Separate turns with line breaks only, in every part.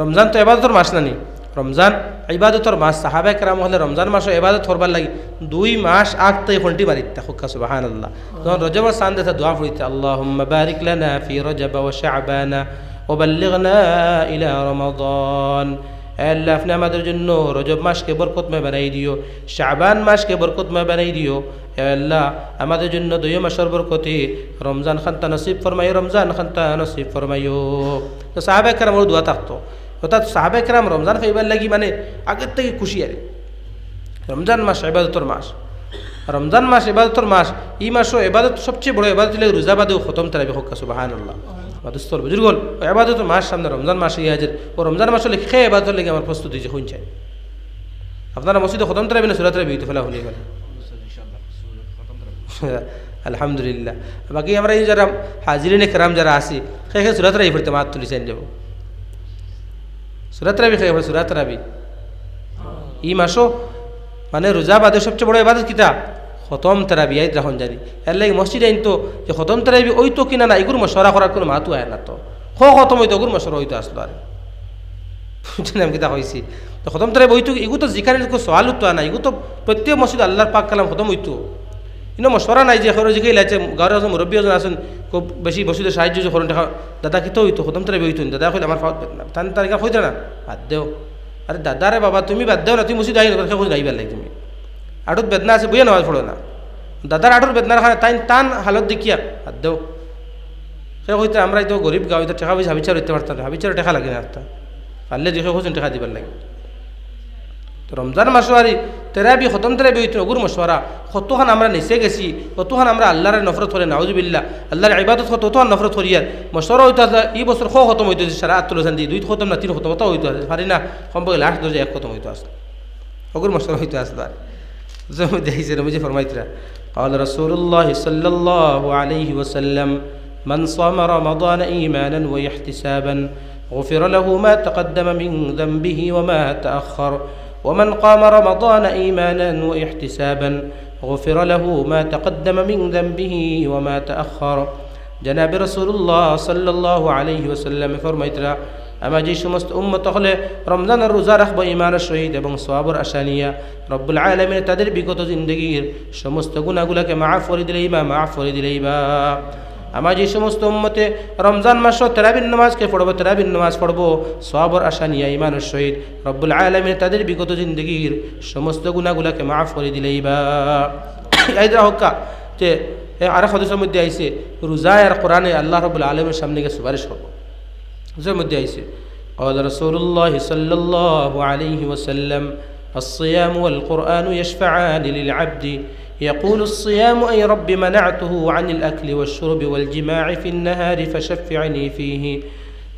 রমজান তো এবাদতর মাস নানি। রমজান ইবাদতর মাস সাহাবে কেরাম হলে রমজান মাসও এবাদত করবার লাগি দুই মাস আগতে ঘন্টি বাড়িতে হুক্কা সুবাহান আল্লাহ যখন রজবর সান দেখে দোয়া ফুড়িতে আল্লাহ বারিক লানা ফি রজব ও শাবানা বাল্লিগনা ইলা রমাদান। আল্লাহ আপনি আমাদের জন্য রজব মাসকে বরকতময় বানাই দিও, শাবান মাসকে বরকতময় বানাই দিও। আল্লাহ, আমাদের জন্য দুই মাসের বরকতে রমজান খান্তা নসিব ফরমাইও, রমজান খান্তা নসিব ফরমাইও। তো সাহাবে কেরাম দোয়া থাকতো। অর্থাৎ সাহাবে কেরাম রমজান খাইবার লাগি মানে আগের থেকে খুশি আরে রমজান মাস এবাদতর মাস। রমজান মাস এবাদতর মাস, এই মাসও এবাদত সবচেয়ে বড় এবাদত লাগে রোজাবাদেও খতম তারাবি হকা সুবাহান আল্লাহ মাদুস্তর বুজুর্গ এবাদত মাস সামনে রমজান মাসে ইহাজের ও রমজান মাসে লিখে খেয়ে এবাদত লেগে আমার প্রস্তুতি যে শুনছেন আপনারা মসজিদে খতম তারাবি না, সুরাত রাবি তো ফেলা হলি গেল আলহামদুলিল্লাহ। বাকি আমরা এই যারা হাজিরিনে কেরাম যারা আছি সে সে সুরাত রাবি ফিরতে মাত তুলিছেন যাব। সুরাত রাবি খেয়ে সুরাত রাবি ই মাসও মানে রোজা বাদে সবচেয়ে বড় এবাদত কিতা? খতম তেরাবি আই যখন জানি। এর লাগে মসজিদ আইন তো যে খতম তেরাবি ওই তো কিনা না এগুলো মশরা করার কোনো মাতু আয় না তো। খ খতম হইতো এগুলো মশরা হইতো আসলো আর আমি কিতা হয়েছি তো খতম তেরাবি ওইতো এগুলো তো যেখানে সওয়াল তো না এগুলো তো প্রত্যেক মসজিদ আল্লাহর পাক কালাম খতম হইতো কিন্তু মশরা নাই যে খরচ জিকে লাইছে গাঁৱৰ এজন মুরব্বী এজন আছেন, খুব বেশি বসিতে সাহায্য যে করুন দেখা দাদা কিতো হইতো খতম তেরাবি হইতো দাদা কইলে আমার তান তারিখা হইতো না, বাদ দেও। আরে দাদা রে বাবা, তুমি বাদ দেও না, তুমি মসজিদ আই না খোঁজ লাগে তুমি। আটুত বেদনা আছে বুঝে নামাজ পড়ো না। দাদার আটুর বেদনার খানে তাই টান হালত দেখিয়া হাত দেও। সে হইতে আমরা তো গরিব গাঁও তো টেকা পয়সা হাবিচার হইতে পারতাম হাবিচার টেকা লাগে না একটা পারলে দেখে খুঁজুন টেকা দিবার লাগে। তো রমজান মাসোয়ারি তেরাবি খতম তেরাবি হইতো অগুর মশওয়ারা কতখান আমরা নিচে গেছি, কতখান আমরা আল্লাহর নফরত করে নাউজুবিল্লাহ আল্লাহর ইবাদত কত ততখান নফরত করিয়ার মশওয়ারা হইতো আসলে এই বছর খ খতম হইতো সারা আত্মলোচন দিয়ে দুই খতম না, তিন খতম তো হইতো আসলে পারি না সম্পর্কে লাস্ট দরজা এক খতম হইতো আসলে অগুর মশওয়ারা হইতো আসলে আর قال رسول الله صلى الله عليه وسلم من صام رمضان إيمانا وإحتسابا غفر له ما تقدم من ذنبه وما تأخر ومن قام رمضان إيمانا وإحتسابا غفر له ما تقدم من ذنبه وما تأخر. جناب رسول الله صلى الله عليه وسلم فرميتنا আমার যে সমস্ত উম্মত হলে রমজানের রোজা রাখব ইমানের সহিত এবং সোয়াবর আশা নিয়া রব্বুল আলমিনে তাদের বিগত জিন্দগির সমস্ত গুণাগুলাকে মাফ করে দিলেই বা মাফ করে দিলেই বা আমার যে সমস্ত উম্মতে রমজান মাস তেরাবিন নামাজকে পড়ব, তেরাবিন নামাজ পড়ব সবর আশা নিয়ে ইমানের সহিত রব্বুল আলমিনে তাদের বিগত জিন্দগির সমস্ত গুণাগুলাকে মাফ করে দিলেই বা এই হক্কা যে আর সদস্যের মধ্যে আইসে রোজায় আর কোরআনে আল্লাহ রবুল আলমের সামনে গিয়ে সুপারিশ করব। قال رسول الله صلى الله عليه وسلم الصيام والقرآن يشفعان للعبد. يقول الصيام أي رب منعته عن الأكل والشرب والجماع في النهار فشفعني فيه.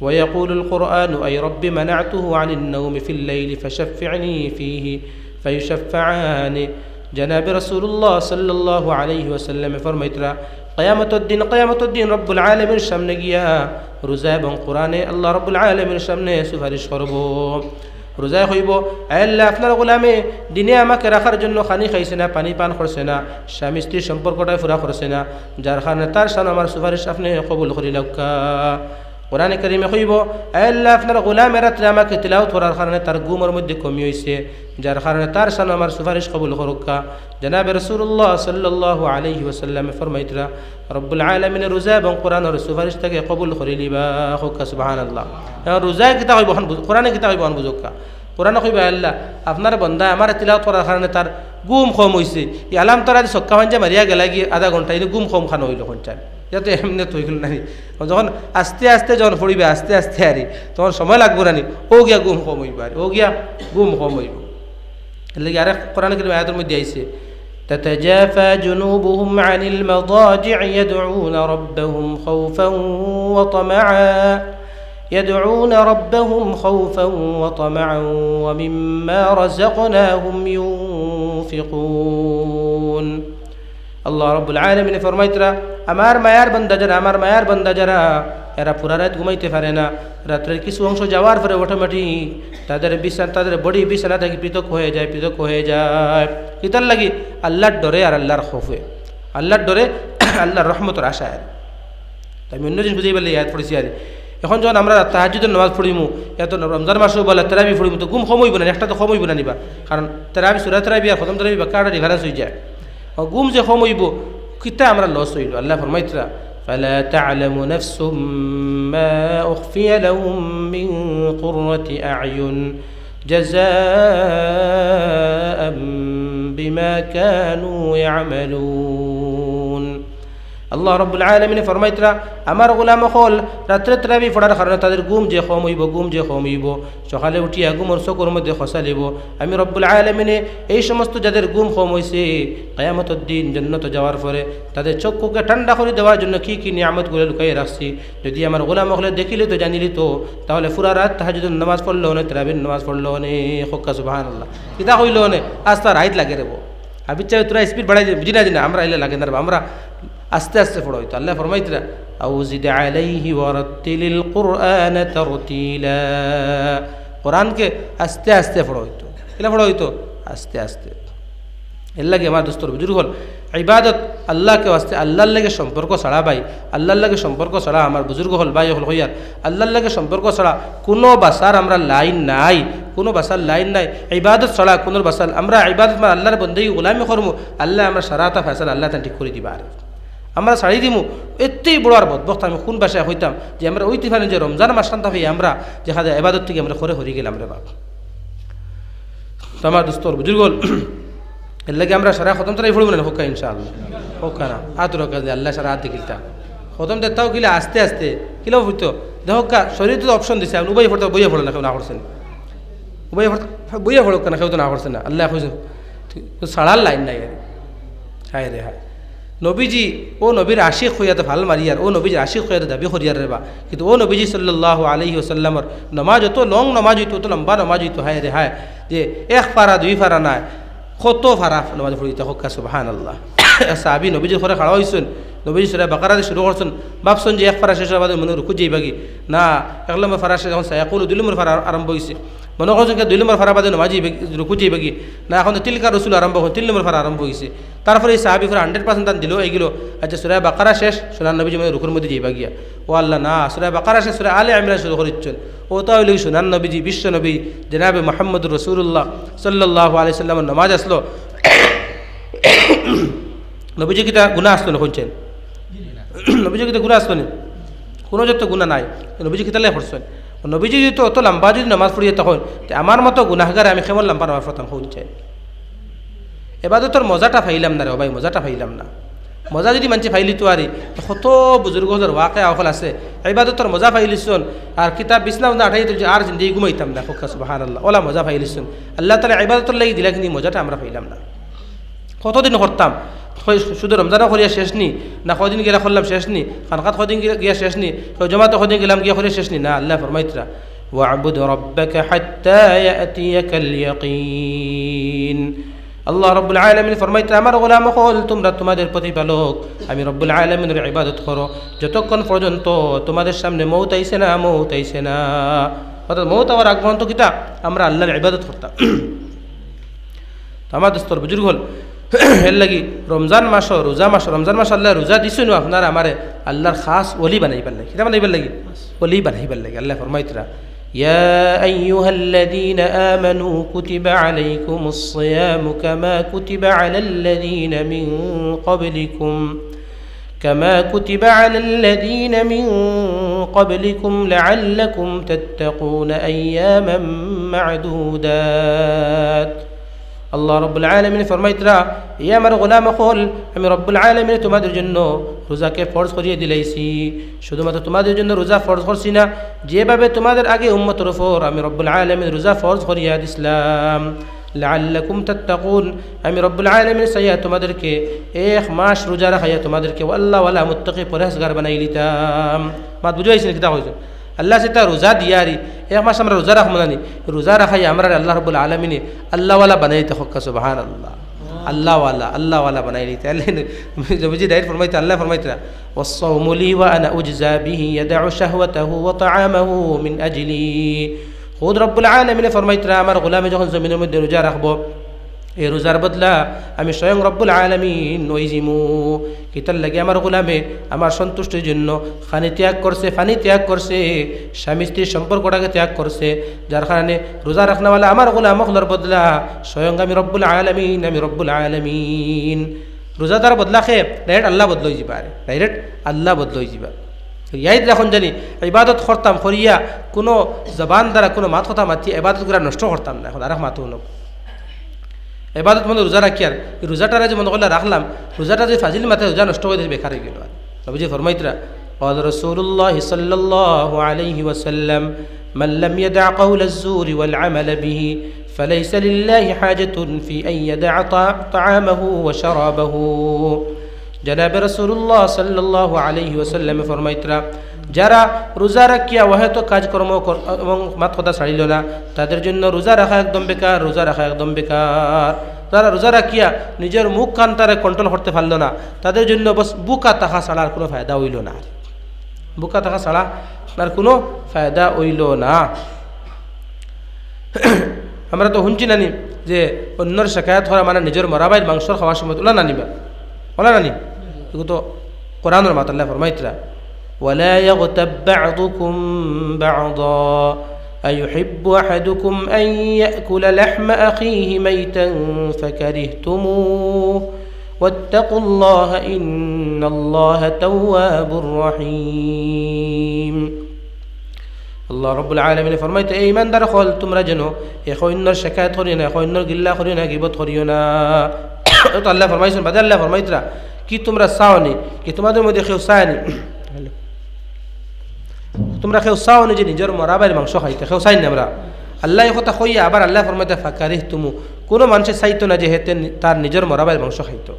ويقول القرآن أي رب منعته عن النوم في الليل فشفعني فيه فيشفعان. জনাব রসুল্লাহ সাল্লাহ আলহি ওসাল্লামে ফরমাইতরা কয়ামতদ্দিন কয়ামতদ্দিন রব্বুল আলমের সামনে গিয়া রোজা এবং কোরআনে আল্লাহ রব্বুল আলমের সামনে সুপারিশ করব। রোজায় হইব আল্লাহ, আপনার গোলামে দিনে আমাকে রাখার জন্য খানি খাইছে না, পানি পান করছে না, স্বামী স্ত্রীর সম্পর্কটাই ফুরা করছে না, যার কারণে তার সান আমার সুপারিশ আপনি কবুল করিলাক্কা কোরআনে করিমে কইব, আল্লাহ, আপনার গোলামে রাত্রে আমাকে তিলাও করার কারণে তার গুমের মধ্যে কমি হয়েছে যার কারণে তার সান আমার সুপারিশ কবুল করুকা জনাবে রসুল্লাহ সাল্লাহ আলহি ওসাল্লামে ফরমাইতরা, রব্বুল আলমিনে রোজা এবং কোরআনের সুপারিশ থেকে কবুল করিলি বা হোকা সুবাহান আল্লাহ রোজায় কিতা হইব কোরআনে কিতা হইব হন বুঝকা কোরআনে কইব, আল্লাহ, আপনার বন্ধা আমার তিলাও করার কারণে তার গুম কম হয়েছে এই আলাম তারা সক্কা ভাঞ্জা মারিয়া গেলা গিয়ে আধা ঘণ্টা গুম কম খানো হইল কোনটা যাতে এমনি থই গেল নানি যখন আস্তে আস্তে যখন পড়িবে আস্তে আস্তে আরি তখন সময় লাগবো নানি ও গিয়া গুম কম হইব আর ও গিয়া গুম কম হইব এর লাগে আরেক কোরআন করিম আয়াতের মধ্যে আইছে تتجافى جنوبهم عن المضاجع يدعون ربهم خوفا وطمعا يدعون ربهم خوفا وطمعا ومما رزقناهم ينفقون আল্লাহ রব্বুল আলমিনে ফরমাইতরা আমার মায়ার বন্দা যারা, আমার মায়ার বন্দা যারা, এরা পুরা রাত ঘুমাইতে পারে না। রাত্রের কিছু অংশ যাওয়ার পরে অটোমেটিক তাদের বিছানা, তাদের বডি বিছানা থেকে পৃথক হয়ে যায়, পৃথক হয়ে যায়। কিতার লাগি? আল্লাহর ডরে আর আল্লাহর খোফে। আল্লাহর ডরে আল্লাহর রহমতর আশায়। আমি অন্য জিনিস বুঝেই পারলে ইয়াদ পড়েছি আর। এখন যখন আমরা তাহাজুদের নামাজ পড়িমু, এত রমজান মাসও বলে তেরাবি পড়িমু, তো ঘুম কমইব না, একটা তো কমইব না নিবা। কারণ তেরাবি, সুরা তেরাবি আর খতম তেরাবি বা বাক্কাটা রিভারেন্স হয়ে যায়। ও ঘুম যে কমইব কিতা আমরা লস হইল আল্লাহ ফরমাইতরা فلا تعلم نفس ما أخفي لهم من قرة أعين جزاء بما كانوا يعملون আল্লাহ রব্বুল আলমিনে ফরমাইতরা, আমার গোলাম হল রাত্রে ত্রাবি ফোড়ার কারণে তাদের ঘুম যে কম হইব, ঘুম যে কম হইব। সকালে উঠিয়া ঘুমর চকুর মধ্যে খসালিব। আমি রব্বুল আলমিনে এই সমস্ত যাদের ঘুম কম হয়েছে কয়ামতর দিন জন্নত যাওয়ার পরে তাদের চক্ষুকে ঠান্ডা করে দেওয়ার জন্য কী কী নিয়ামতগুলো লুকাই রাখছি। যদি আমার গোলাম হলে দেখিলে তো, জানিলি তো, তাহলে পুরা রাত তাহা যদি নামাজ পড়ল অনেক ত্রাবির নামাজ পড়ল অনেক হক্কা সুবাহান আল্লাহ কিতা হইল অনেক আজ তার রাইত লাগে রেবো আবি চাই তোরা স্পিড বাড়াই বুঝি না না আমরা এলে লাগে না আমরা আস্তে আস্তে পড়ো হইতো। আল্লাহ ফরমাইতরা আউ জিদ আলাইহি ওয়ারাত্তিলিল কুরআন তারতিলা। কোরআনকে আস্তে আস্তে পড়ো হইতো। এলা পড়ো হইতো? আস্তে আস্তে। এর লাগে আমার দোস্তর বুজুর্গ হল, ইবাদত আল্লাহকে আস্তে, আল্লাহর লাগে সম্পর্ক ছাড়া ভাই, আল্লাহর লাগে সম্পর্ক ছাড়া আমার বুজুর্গ হল, ভাই হল, হইয়ার। আল্লাহর লাগে সম্পর্ক ছাড়া কোনো বাসার আমরা লাইন নাই, কোনো বাসার লাইন নাই। ইবাদত ছাড়া কোনো বাসার, আমরা ইবাদত মানে আল্লাহর বন্ধে গোলামি করমু, আল্লাহ আমরা সারাটা ফেসলা আল্লাহ তান ঠিক করে দিবা আর আমরা ছাড়ি দিমু এতেই বড় আর বদবক্ত আমি কোন বাসায় হইতাম যে আমরা ওই তিফানি যে রমজান মাস শান্তা হই আমরা যে হাজার এবাদত থেকে আমরা করে হরি গেলাম রে বাপ। তো আমার দোস্তর বুজুর্গ হল, এর লাগে আমরা সারা খতম তারাই ফুড়ব না হোকা ইনশাআল্লাহ, হোকা না, হাত রকা আল্লাহ সারা হাত দেখিলতা। খতম দেখাও কিলে আস্তে আস্তে কিলো হইতো। দেখোকা শরীর তো অপশন দিছে আপনি উবাই ফোড়তে, বইয়া ফোড়ে না, কেউ না করছেন উবাই বইয়া ফোড়ক না, কেউ তো না করছে না, আল্লাহ কইছে সাড়ার লাইন নাই আর হায় রে হায়। নবীজি, ও নবীর আশিক হইয়াতে ভালো মারিয়ার, ও নবীজির আশিক হইয়াতে দাবি করিয়ার রে বা। কিন্তু ও নবীজি সাল্লাহ আলহি ওসাল্লামর নমাজ অত লং নমাজ হইতো অত লম্বা নমাজ হইতো, হায় রে হায়, যে এক ফারা, দুই ফারা নাই, কত ফারা নমাজ পড়িতে হকা সুবাহান আল্লাহ সাহাবি নবীজির ঘরে খাড়া হয়েছেন নবীজি সুরা বাকারাতে শুরু করছেন, ভাবছেন যে এক ফারা শেষ হওয়ার মনে রুকু যাইবাগি না, এক নম্বর ফারা শেষ যখন সায়াকুল দুই নম্বর ফারা আরম্ভ হয়েছে মনে করছেন দুই নম্বর ফারা বাদে নমাজি রুকু যাইবাগি না, এখন তিলকা রসুল আরম্ভ হয় তিন নম্বর ফারা আরম্ভ হয়েছে। তারপরে এই সাহাবি ফেরা হান্ড্রেড পার্সেন্ট তান দিল এইগুলো আচ্ছা সুরায় বাকারা শেষ সোনার নবীজি মানে রুকুর মধ্যে যাইবা গিয়া ও আল্লাহ, না সুরায় বাকারা শেষ সুরায় আলে আমিরা শুরু করিচ্ছেন। ও তাহলে সোনার নবীজি, বিশ্ব নবী, জেনাবে মোহাম্মদ রসুল্লাহ সাল্লাহ আলি সাল্লামের নমাজ আসলো। নবীজি কিতা গুণা আসতো না শুনছেন? নবীজি কিতা গুণা আসতো না? কোনো যত গুণা নাই নবীজি কিতালে করছেন নবীজি যদি অত লম্বা যদি নামাজ পড়িয়ে তখন তে আমার মতো গুনাহগারে আমি কেমন লম্বা নামাজ পড়তাম শুনছেন এবার তোর মজাটা ফাইলাম না রে ভাই, মজাটা ফাইলাম না। মজা যদি মানছে ফাইলি তো আরি কত বুজুর্গ হজর ওয়াকে আওয়াল আছে। এবার তোর মজা ফাইলিছন আর কিতাব বিছনাও না আঠাই তুলছে আর জিন্দি ঘুমাইতাম না ফোকা সুবাহান আল্লাহ ওলা মজা ফাইলিছন আল্লাহ তালা ইবাদতর লাগি দিলা কিন্তু মজাটা আমরা ফাইলাম না। কতদিন করতাম শুধু রমজানও করিয়া শেষ নি না কদিন গেলা করলাম শেষ নি খানকাত কদিন গিয়া শেষ নি জমাতে কদিন গেলাম গিয়া করিয়া শেষ নি না আল্লাহ ফরমাইতরা واعبد ربك حتى يأتيك اليقين আল্লাহ রব্বুল আলমিন ফরমাইতে আমার গোলাম হল তোমরা তোমাদের প্রতিপালক আমি রব্বুল আলমিনের ইবাদত করো যতক্ষণ পর্যন্ত তোমাদের সামনে মৌত আইসে না মৌত আইসে না অর্থাৎ মৌত আবার আগ পর্যন্ত কিতা আমরা আল্লাহর ইবাদত করতাম তো আমার দোস্তর বুজুর্গ হল এর লাগি রমজান মাস রোজা মাস রমজান মাস আল্লাহ রোজা দিছো নো আপনার আমারে আল্লাহর খাস অলি বানাইবার লাগে কিতা বানাইবার লাগে অলি বানাইবার লাগে আল্লাহ ফরমাইতরা يا أيها الذين آمنوا كتب عليكم الصيام كما كتب على الذين من قبلكم كما كتب على الذين من قبلكم لعلكم تتقون أياما معدودات আল্লাহ রব্বুল আলমিন ফরমাইতরা এ আমার গোলাম হল আমি রব্বুল আলমিন তোমাদের জন্য রোজাকে ফরজ করিয়ে দিলাইছি। শুধুমাত্র তোমাদের জন্য রোজা ফরজ করছি না, যেভাবে তোমাদের আগে উম্মতর ওপর আমি রব্বুল আলমিন রোজা ফরজ করিয়া দিছিলাম। লাল্লাকুম তাত্তাকুন, আমি রব্বুল আলমিন সাইয়া তোমাদেরকে এক মাস রোজা রাখাইয়া তোমাদেরকে আল্লাহ ওয়ালা মুত্তাকি পরেশগার বানাই লিতাম মাত বুঝে পাইছেন কিতা হয়েছে আল্লাহ সেটা রোজা দিয়ারি এক মাস আমরা রোজা রাখবো নানি রোজা রাখাই আমরা আল্লাহ রবুল আলমিনে আল্লাহওয়ালা বানাইতে হক্কা সুবাহান আল্লাহ আল্লাহওয়ালা আল্লাহওয়ালা বানাই দিতে আল্লাহ বুঝি ডাইর ফরমাইতে আল্লাহ ফরমাইতে والصوم لي وأنا أجزى به يدع شهوته وطعامه من أجلي খুদ রব্বুল আলমিনে ফরমাইতরা আমার গোলামে যখন জমিনের মধ্যে রোজা রাখবো এই রোজার বদলা আমি স্বয়ং রব্বুল আলমিন নইজিমু কিতার লাগে আমার গোলামে আমার সন্তুষ্টির জন্য খানি ত্যাগ করছে, ফানি ত্যাগ করছে, স্বামী স্ত্রীর সম্পর্কটাকে ত্যাগ করছে, যার কারণে রোজা রাখনাওয়ালা আমার গোলাম হলার বদলা স্বয়ং আমি রব্বুল আলমিন, আমি রব্বুল আলমিন। রোজাদার বদলা খে, ডাইরেক্ট আল্লাহ বদলাই যাবা আরে ডাইরেক্ট আল্লাহ বদলাই যাবা ইয়াইদ এখন জানি, ইবাদত করতাম, করিয়া কোনো জবান দ্বারা কোনো মাত কথা মাতি, ইবাদত করে নষ্ট করতাম না, এখন আর মাতো নব এবাদত মনে রোজা রাখি আর এই রোজাটারে যে মনে করলে রাখলাম রোজাটা যে ফাজিল মাথায় রোজা নষ্ট হয়ে যাবে বেকার হয়ে গেল আর নবীজি ফরমাইতরা قال رسول الله صلى الله عليه وسلم من لم يدع قول الزور والعمل به فليس لله حاجة في أن يدع طعامه وشرابه জনাবে রসুল্লাহ সাল্লাহ আলহি ওসাল্লাম ফরমাইতরা যারা রোজা রাখিয়া হয়তো কাজকর্ম এবং মাত কথা ছাড়িল না, তাদের জন্য রোজা রাখা একদম বেকার, রোজা রাখা একদম বেকার। তারা রোজা রাখিয়া নিজের মুখ কান তারা কন্ট্রোল করতে পারল না, তাদের জন্য বস, বুকা তাহা ছাড়ার কোনো ফায়দা হইল না। বুকা তাহা ছাড়া তার কোনো ফায়দা হইল না। আমরা তো শুনছি নানি যে অন্যর শেখায়ত হওয়া মানে নিজের মরাবাইল মাংসর খাওয়ার সময়, ওলা নানিবা ওলা নানি? এগুলো তো কোরআনের মাতাল্লাহ ফরমাইতরা। ولا يغتب بعضكم بعضا أيحب أحدكم أن يأكل لحم أخيه ميتا فكرهتموه واتقوا الله إن الله تواب رحيم আল্লাহ রব্বুল আলমিনে ফরমাইতে এই ইমানদার হল তোমরা যেন এখ অন্যর শেখায়ত করিও না এখ অন্যর গিল্লা করিও না গিবত করিও না তো আল্লাহ ফরমাইছেন বাদে আল্লাহ ফরমাইতরা কি তোমরা চাওনি কি তোমাদের মধ্যে কেউ চায়নি তোমরা কেউ চাওনি যে নিজের মরাবাইর মাংস খাইতে কেউ চাইনি আমরা? আল্লাহ কথা কইয়া আবার আল্লাহ ফরমাইতে ফাঁকারিহ তুমু কোনো মানুষে চাইতো না যে হেতে তার নিজের মরাবাইর মাংস খাইতো।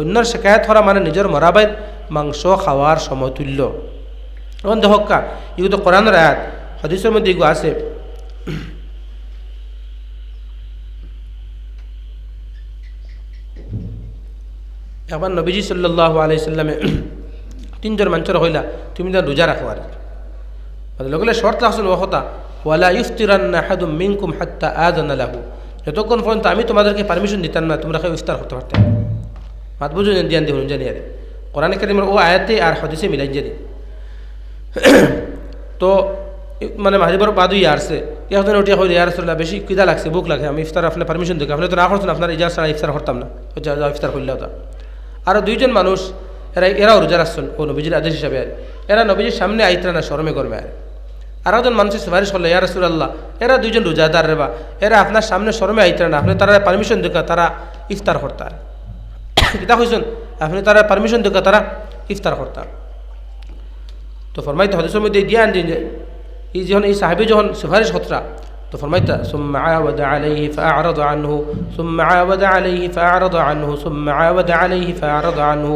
অন্যর শেখায়ত করা মানে নিজের মরাবাইর মাংস খাওয়ার সমতুল্য। এখন দেখকা এগুলো তো কোরআনের আয়াত হদিসের মধ্যে এগুলো আছে। একবার নবীজি সাল্লাহ আলাইসাল্লামে তিনজন মানুষের হইলা তুমি যেন রোজা রাখো আর লগলে শর্ত আসুন ও কথা, ওয়ালা ইফতিরান্না হাদুম মিনকুম হাত্তা আদানা যতক্ষণ পর্যন্ত আমি তোমাদেরকে পারমিশন দিতাম না, তোমরা কেউ ইফতার করতে পারতে মাত বুঝুন দিয়ান দেখুন জানি আরে কোরআন কারিমের ও আয়াতে আর হদিসে মিলাই জানি তো মানে মাহিবর বাদু ইয়ে আসছে। এখন ওটিয়া হইলে ইয়ার আসলে বেশি কিদা লাগছে বুক লাগছে আমি ইফতার আপনার পারমিশন দিকে আপনি তো না করছেন, আপনার ইজার ছাড়া ইফতার করতাম না। ইফতার করলে হতো আরও দুইজন মানুষ এরা, এরাও রোজা রাখছেন, ও নবীজির আদেশ হিসাবে আর। এরা নবীজির সামনে আইতরা না, শরমে করবে আর। আর একজন মানুষের সুপারিশ করল, ইয়া রসুল্লাহ এরা দুজন রোজাদার রেবা এরা আপনার সামনে শরমে আইতরা না, আপনি তারা পারমিশন দিকে তারা ইফতার করতার কিতা হয়েছেন আপনি তারা পারমিশন দিকে তারা ইফতার করতার তো ফরমাইতে হদিসের মধ্যে দিয়ে আন যে, এই যখন এই সাহাবি যখন সুপারিশ হতরা তো ফরমাইতে, সুম্মা আওয়াদ আলাইহি ফাআরাদ আনহু সুম্মা আওয়াদ আলাইহি ফাআরাদ আনহু সুম্মা আওয়াদ আলাইহি ফাআরাদ আনহু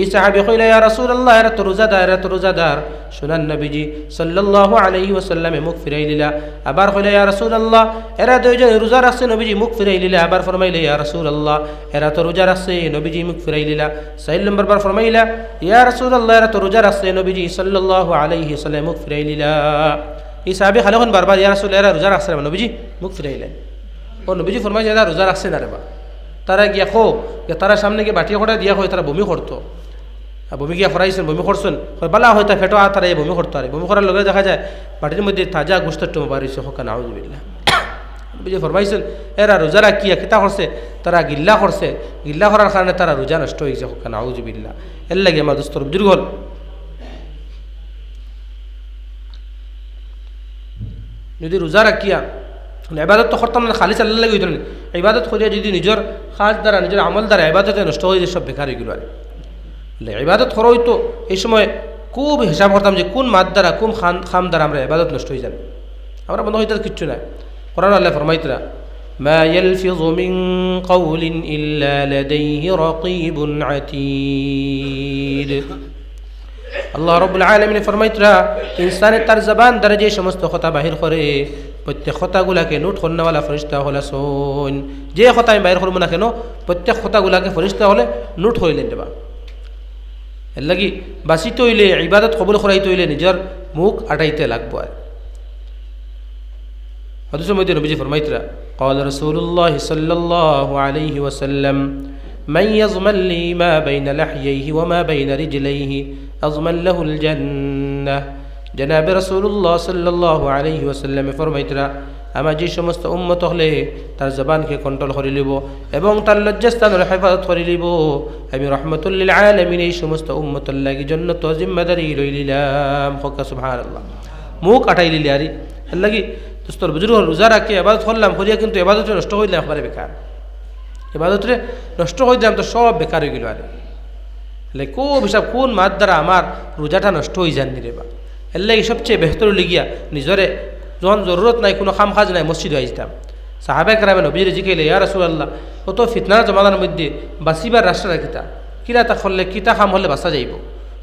এই সাহাবি কইলা, ইয়া রাসূলুল্লাহ, এরা তো রোজাদার, এরা তো রোজাদার। শুনান নবীজি সাল্লাল্লাহু আলাইহি ওয়াসাল্লামে মুখ ফিরাই লিলা আবার কইলা, ইয়া রাসূলুল্লাহ, এরা দুইজন রোজা রাখছে নবীজি মুখ ফিরাই লিলা আবার ফরমাইলে, ইয়া রাসূলুল্লাহ, এরা তো রোজা রাখছে নবীজি মুখ ফিরাই লিলা সাইল নম্বর বার ফরমাইলা, ইয়া রাসূলুল্লাহ, এরা তো রোজা রাখছে নবীজি সাল্লাল্লাহু আলাইহি ওয়াসাল্লাম মুখ ফিরাই লিলা এই সাহাবি খালেখন বারবার, ইয়া রাসূল এরা রোজা রাখছে নবীজি মুখ ফিরাইলেন ও নবীজি ফরমাইছে, এরা রোজা রাখছে না রে বা? তারা গিয়া খো তারা সামনে গিয়ে বাটিয়া খোটা দিয়া হয় তারা বমি করতো। বমি গিয়া ফরাইছেন বমি করছেন বালা হয়তো ফেটো আর তারা এই বমি করতে পারে বমি করার লগে দেখা যায় বাটির মধ্যে তাজা গোস্তের টুমো বাড়িছে হকা নাউজবিল্লা বুঝে ফরমাইছেন এরা রোজা রাখিয়া কিতা করছে তারা গিল্লা করছে গিল্লা করার কারণে তারা রোজা নষ্ট হয়েছে হকা নাউজবিল্লা এর লাগে আমার দোস্তর বুজুর্গ হল। যদি রোজা রাখিয়া ইবাদত তো করতাম না খালি চাল্লা লাগে ইবাদত করিয়া যদি নিজের কাজ দ্বারা নিজের আমল দ্বারা ইবাদতে নষ্ট হয়ে যায় সব বেকার হয়ে গেল আর ইবাদত করা হইতো এই সময় খুব হিসাব করতাম যে কোন মাত দ্বারা কোন খান খাম দ্বারা আমরা ইবাদত নষ্ট হয়ে যাবে আমরা মনে হইতে কিচ্ছু নাই কোরআন আল্লাহ ফরমাইতরা ما يلفظ من قول إلا لديه رقيب عتيد আল্লাহ রবুল আলমিনে ফরমাইতরা ইনসানের তার জবান দ্বারা যে সমস্ত কথা বাহির করে প্রত্যেক কথাগুলাকে নোট করনেওয়ালা ফরিস্তা হলে শোন যে কথা আমি বাহির করবো না কেন প্রত্যেক কথাগুলাকে ফরিস্তা হলে নোট হইলেন দেবা এর লাগি বাঁচিতে হইলে ইবাদত কবল করাইতে হইলে নিজের মুখ আটাইতে লাগবো আর অথচ মধ্যে নবীজি ফরমাইতরা قال رسول الله صلى الله عليه وسلم من يضمن لي ما بين لحييه وما بين رجليه أضمن له الجنة جناب رسول الله صلى الله عليه وسلم ফরমাইতরা আমার যে সমস্ত উন্মত হলে তার জবানকে কন্ট্রোল করে লিব এবং তার লজ্জাস্থানের হেফাজত করে লিব। আমি রহমতুল্লিল আলমিন এই সমস্ত উম্মতর লাগি জন্য তো জিম্মাদারি রইলিলাম হকা সুভার আল্লাহ মুখ আটাই লিলি আরি লাগি তোর বুজুর্গ রোজা রাখে এবাদত করলাম করিয়া কিন্তু এবাদত নষ্ট হইলে একবারে বেকার এবাদতরে নষ্ট হয়ে দিলাম, তো সব বেকার হয়ে গেল আরে হলে কো হিসাব কোন মাত দ্বারা আমার রোজাটা নষ্ট হয়ে যাননি রে বা? এর সবচেয়ে বেহতর লিগিয়া নিজরে যখন জরুরত নাই, কোনো খাম খাজ নাই, মসজিদ আইতাম সাহাবে কারামে নবীর জিকেলে ইয়া রাসূলুল্লাহ, কত ফিতনার জমানার মধ্যে বাঁচিবার রাষ্ট্র কিতা? কিরা তা করলে, কিতা খাম হলে বাঁচা যাইব?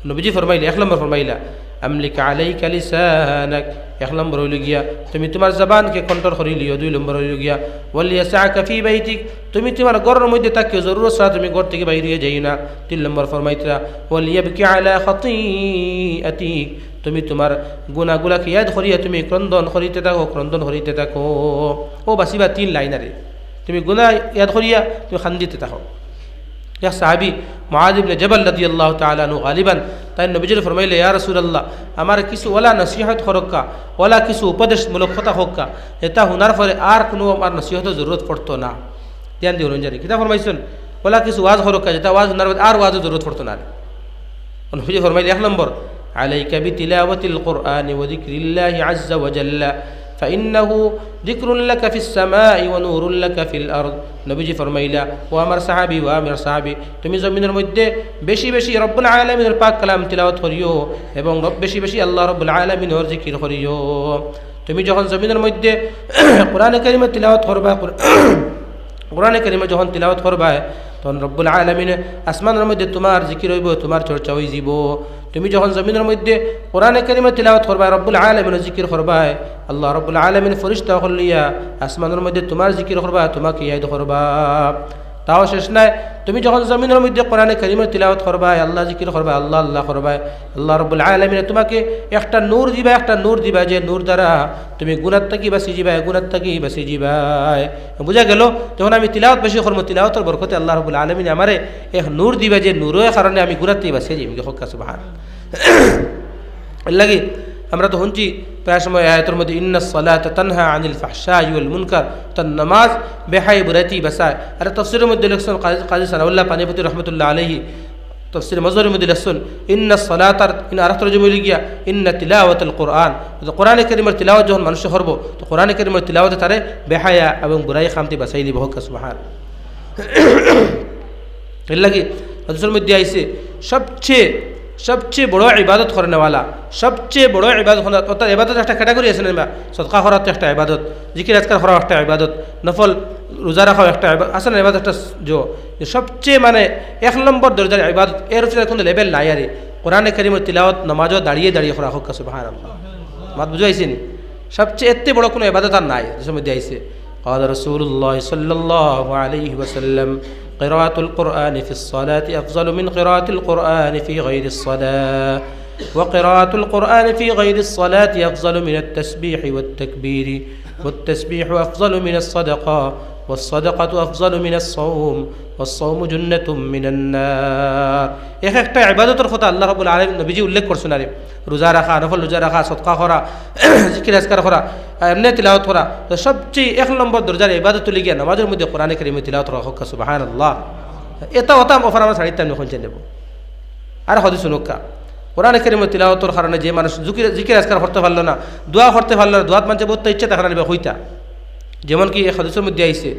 নবীজি ফরমাইলে, এক নম্বর ফরমাইলা, আমলিক আলাই কালিসানাক এক নম্বর হইল গিয়া, তুমি তোমার জবানকে কন্ট্রোল করি লিও দুই নম্বর হইল গিয়া ওয়ালিয়া সা কাফি বাইতিক তুমি তোমার ঘরের মধ্যে তাকে জরুরত ছাড়া তুমি ঘর থেকে বাইরে যাই না তিন নম্বর ফরমাইতরা ওয়ালিয়া বিকি আলা খতিআতিক তুমি তোমার গুণাগুলাকে ইয়াদ করিয়া তুমি ক্রন্দন করিতে থাকো, ক্রন্দন করিতে থাকো। ও বাসিবা তিন লাইনারে। তুমি গুণা ইয়াদ করিয়া তুমি খান্দিতে থাকো। ইয়া সাহাবি মহাদিবনে জবল রদি আল্লাহ তালু গালিবান, তাই নবীজুল ফরমাইলে, ইয়া রসুল্লাহ আমার কিছু ওলা নসিহত হরক্কা ওলা কিছু উপদেশমূলক কথা হোক্কা এটা হুনার ফলে আর কোনো আমার নসিহতের জরুরত পড়তো না। ধ্যান দিও রঞ্জানি কিতা ফরমাইছেন, ওলা কিছু ওয়াজ হরক্কা যেটা ওয়াজ হুনার আর ওয়াজের জরুরত পড়তো না। নবীজি ফরমাইলে, এক নম্বর عليك بتلاوة القرآن وذكر الله عز وجل فإنه ذكر لك في السماء ونور لك في الأرض নবীজি ফরমাইলা ও আমার সাহাবি ও আমার সাহাবি তুমি জমিনের মধ্যে বেশি বেশি রব্বুল আলমিনের পাক কালাম তিলাওয়াত করিও এবং বেশি বেশি আল্লাহ রব্বুল আলমিনের জিকির করিও তুমি যখন জমিনের মধ্যে কোরআনে করিমে তিলাওয়াত করবা কোরআনে করিমে যখন তিলাওয়াত করবা তখন রব্বুল আলমিনে আসমানের মধ্যে তোমার জিকি হইব, তোমার চর্চা হয়ে যাব তুমি যখন জমিনের মধ্যে কোরআনে কেরিমে তিলাওয়াত করবা, রব্বুল আলমিন জিকির করবায় আল্লাহ রব্বুল আলমিন ফরিস্তা করলিয়া আসমানের মধ্যে তোমার জিকির করবা, তোমাকে ইয়াদ করবা। তাও শেষ নাই। তুমি যখন জমিনের মধ্যে কোরআনে করিমের তিলাওয়াত করবা আল্লাহ জিকির করবা আল্লাহ আল্লাহ করবা আল্লাহ রব্বুল আলমিনে তোমাকে একটা নূর দিবা, একটা নূর দিবা যে নূর দ্বারা তুমি গুণার থাকি বাসি যাবা গুণার থাকি বাসি যাবাই বুঝা গেল? যখন আমি তিলাওয়াত বেশি করব, তিলাওয়াতের বরকতে আল্লাহ রব্বুল আলমিনে আমারে এক নূর দিবা যে নূরের কারণে আমি গুণার থেকে বাসিয়ে যাবি। হক কাছে লাগে আমরা তো শুনছি, প্রায় সময় আয়তের মধ্যে, ইন্না সলাত তানহা আনিল ফাহশা ইউল মুনকার তার নামাজ বেহাই বুরাতি বাসায়। আর তফসিরের মধ্যে লেখছেন কাজী সানাউল্লাহ পানিপতি রহমতুল্লাহ আলহি তফসির মজরের মধ্যে লেখছেন, ইন্না সলাতার ইন আর তরজমে গিয়া, ইন্না তিলাওয়াতুল কোরআন তো কোরআনে করিমের তিলাওয়াত যখন মানুষ করব, তো কোরআনে করিমের তিলাওয়াতে তারে বেহায়া এবং বুরাই খামতি বাসাই দিব, হক সুবাহার এর লাগে হজরতের মধ্যে আইসে সবচেয়ে সবচেয়ে বড় ইবাদত করেনেওয়ালা সবচেয়ে বড় ইবাদত অর্থাৎ ইবাদত একটা ক্যাটাগরি আছে না সৎকা করা একটা ইবাদত জিকির আজকার করা একটা ইবাদত নফল রোজা রাখাও একটা আছে না ইবাদত একটা জো সবচেয়ে মানে এক নম্বর দরজার ইবাদত এর উপরে কোনো লেভেল নাই আরে কোরআনে করিমের তিলাওয়াত নমাজও দাঁড়িয়ে দাঁড়িয়ে করা হোক কাছে বাহার মাত বুঝাইছেন সবচেয়ে এতে বড় কোনো ইবাদত আর নাই যে মধ্যে আইসে قال رسول الله صلى الله عليه وسلم قراءة القرآن في الصلاة أفضل من قراءة القرآن في غير الصلاة. وقراءة القرآن في غير الصلاة أفضل من التسبيح والتكبير. والتسبيح أفضل من الصدقة. ওসদাকাতু আফজাল মিনাস সৌম ও সৌম জুন্নাতুম মিনান্নার এক একটা ইবাদতের কথা আল্লাহ রাবুল আলম নবীজি উল্লেখ করছেন আরে। রোজা রাখা, নফল রোজা রাখা সৎকা করা, জিকির, আজকার করা, এমনি তিলাওয়াত করা, তো সবচেয়ে এক নম্বর দরজার ইবাদত লিগিয়া নামাজের মধ্যে কোরআনে কারিমে তিলাওয়াত করা, হক সুবাহান আল্লাহ এটা হতা অফার আমার শাড়ির টাইম নখন চেয়ে নেব। আর হদি শুনুকা কোরআন কেরিম তিলাওয়াতর কারণে যে মানুষ জিকির জিকির, আজকার করতে পারল না, দোয়া করতে পারল না, দোয়াত মানুষের বলতে ইচ্ছে তাহার হইতা যেমন কি এই হদিসের মধ্যে আইসে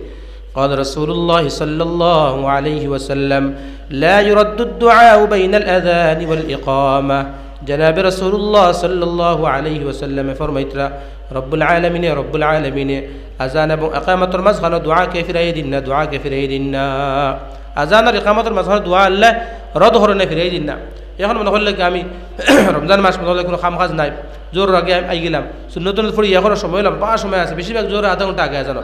قال رسول الله صلى الله عليه وسلم لا يرد الدعاء بين الأذان والإقامة جناب رسول الله صلى الله عليه وسلم فرميترا رب العالمين رب العالمين أذان أقامة المزخن دعاء كفر أيدنا دعاء كفر أيدنا أذان إقامة المزخن دعاء الله رد هرنا في أيدنا এখন মনে করলে আমি রমজান মাস মনে হলে কোনো খাম কাজ নাই। জোর আগে আই গেলাম। নতুন ফুড়ি এখনও সময় এলাম পাঁচ সময় আছে বেশিরভাগ জোর আধা ঘণ্টা আগে জানো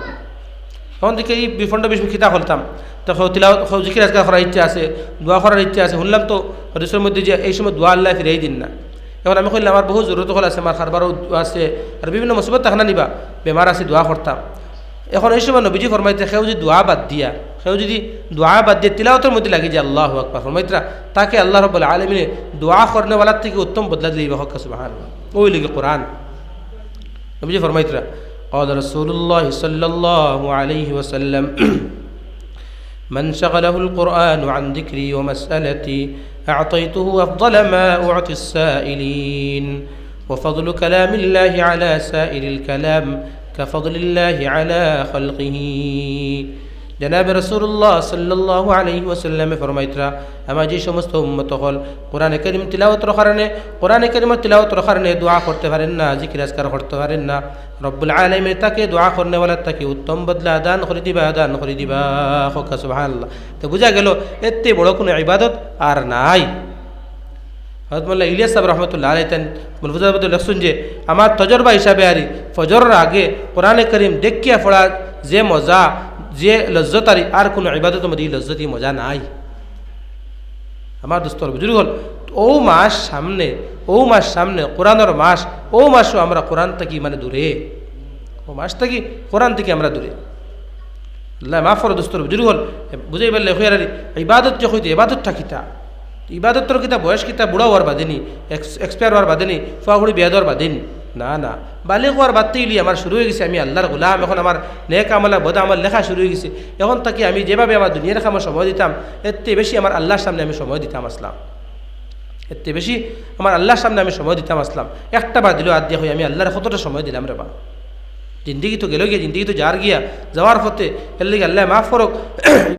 তখন থেকে এই বিফন্ড বেশি খিতা করতাম তো তিলাও জিকির আজকাল করার ইচ্ছা আছে দোয়া করার ইচ্ছা আছে। শুনলাম তো হদিসের মধ্যে যে এই সময় দোয়া আল্লাহ ফিরে দিন না। এখন আমি কইলাম আমার বহু জরুরত হল আছে আমার খারবারও আছে আর বিভিন্ন মুসিবত তাহানা নিবা বেমার আছে দোয়া করতাম এখন এই সময় নবীজি ফরমাইতে সেও যদি দোয়া বাদ দিয়া সেও যদি দোয়া বাদ দিয়ে তিলাওয়াতের মধ্যে লাগি যে আল্লাহ আকবার ফরমাইতরা তাকে আল্লাহ রব আলমিনে দোয়া করনেওয়ালার থেকে উত্তম বদলা দিলে হক সুবাহান ওই লিগে কোরআন নবীজি ফরমাইতরা قال رسول الله صلى الله عليه وسلم من شغله القرآن عن ذكري ومسألتي أعطيته أفضل ما أعطي السائلين وفضل كلام الله على سائر الكلام كفضل الله على خلقه জনাব রসুল্লাহ সাল্লাহ আলহি ওসাল্লামে ফরমাইতরা আমার যে সমস্ত উম্মত হল কোরআনে করিম তিলাওতর কারণে কোরআনে করিমের তিলাওতর কারণে দোয়া করতে পারেন না জিকির আজকার করতে পারেন না রব্বুল আলমে তাকে দোয়া করনেওয়ালা তাকে উত্তম বদলা দান করে দিবা দান করে দিবা হকা সুবাহ তো বোঝা গেল এতে বড় কোনো ইবাদত আর নাই হজরত মোল্লা ইলিয়াস সাহেব রহমতুল্লাহ আলাই তেন মুলফুজাবুল লেখছুন যে, আমার তজরবা হিসাবে আরি, ফজরের আগে কোরআনে করিম দেখিয়া পড়া যে মজা, যে লজ্জতারি আর কোনো ইবাদতের মধ্যে এই লজ্জতি মজা নাই। আমার দোস্তর বুজুর্গ হল ও মাস সামনে, ও মাস সামনে, কোরআনের মাস, ও মাসও আমরা কোরআন থেকে মানে দূরে। ও মাস থেকে কোরআন থেকে আমরা দূরে। আল্লাহ মাফ করো দোস্তর বুজুর্গ হল বুঝাই পারলে হইয়ারি ইবাদত যে হইতে ইবাদত থাকিতা ইবাদতর কিতা বয়স কিতা বুড়া হওয়ার বাদেনি এক্সপায়ার হওয়ার বাদেনি ফুয়াগুড়ি বিয়া দেওয়ার বাদেনি না। না বালিক হওয়ার বাদতে ইলি আমার শুরু হয়ে গেছে, আমি আল্লাহর গোলাম, এখন আমার নেক আমলা বদ আমল লেখা শুরু হয়ে গেছে। এখন তাকে আমি যেভাবে আমার দুনিয়ার কামে সময় দিতাম চেয়ে বেশি আমার আল্লাহর সামনে আমি সময় দিতাম আসলাম। চেয়ে বেশি আমার আল্লাহর সামনে আমি সময় দিতাম আসলাম। একটা বার দিল আদ্যা হয়ে আমি আল্লাহর কতটা সময় দিলাম রে বা জিন্দিগি তো গেল গিয়া জিন্দিগি তো যার গিয়া যাওয়ার পথে এর লিগে আল্লাহ মাফ করক